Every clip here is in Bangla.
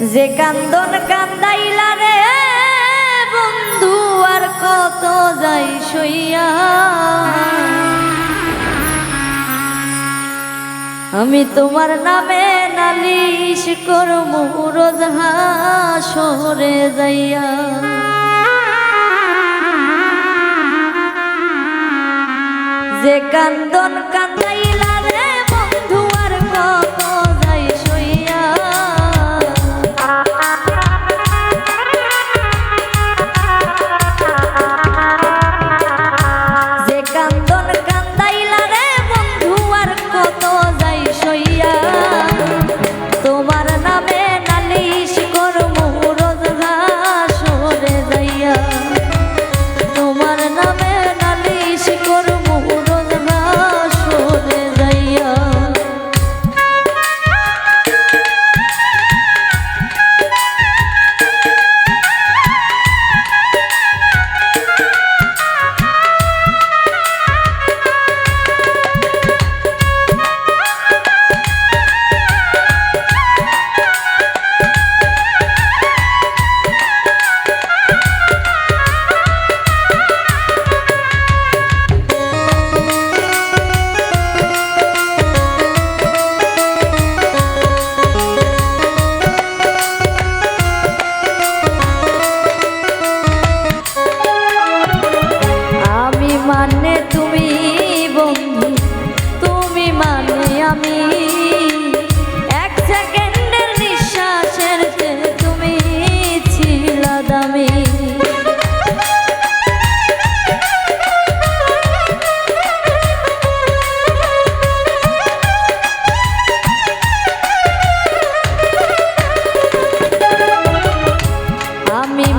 যে কান্দন কান্দাইলা রে, বন্ধু আর কত যাই সইয়া। আমি তোমার নামে নালিশ করম রোজ হাসরে যাইয়া। যে কান্দন কান্দাই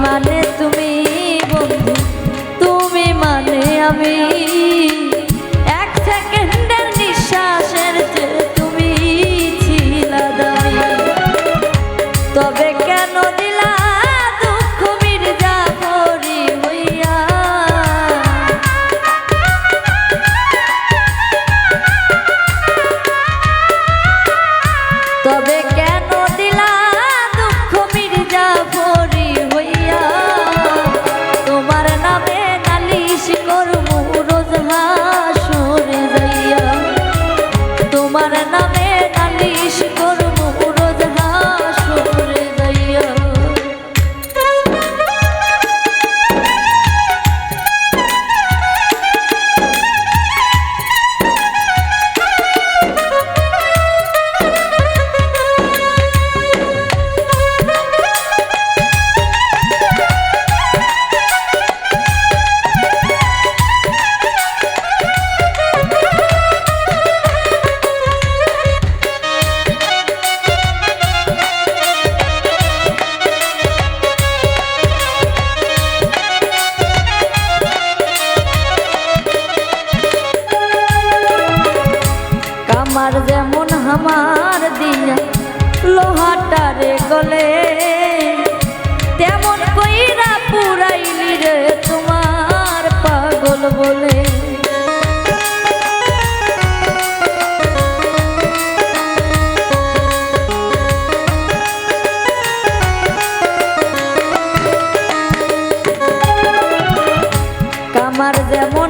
মানে তুমি বন্ধু তুমি মানে আমি। আমার যেমন আমার দিয়া লোহাটারে গলে, তেমন কইরা পুরাইলি রে তোমার পাগল বলে। আমার যেমন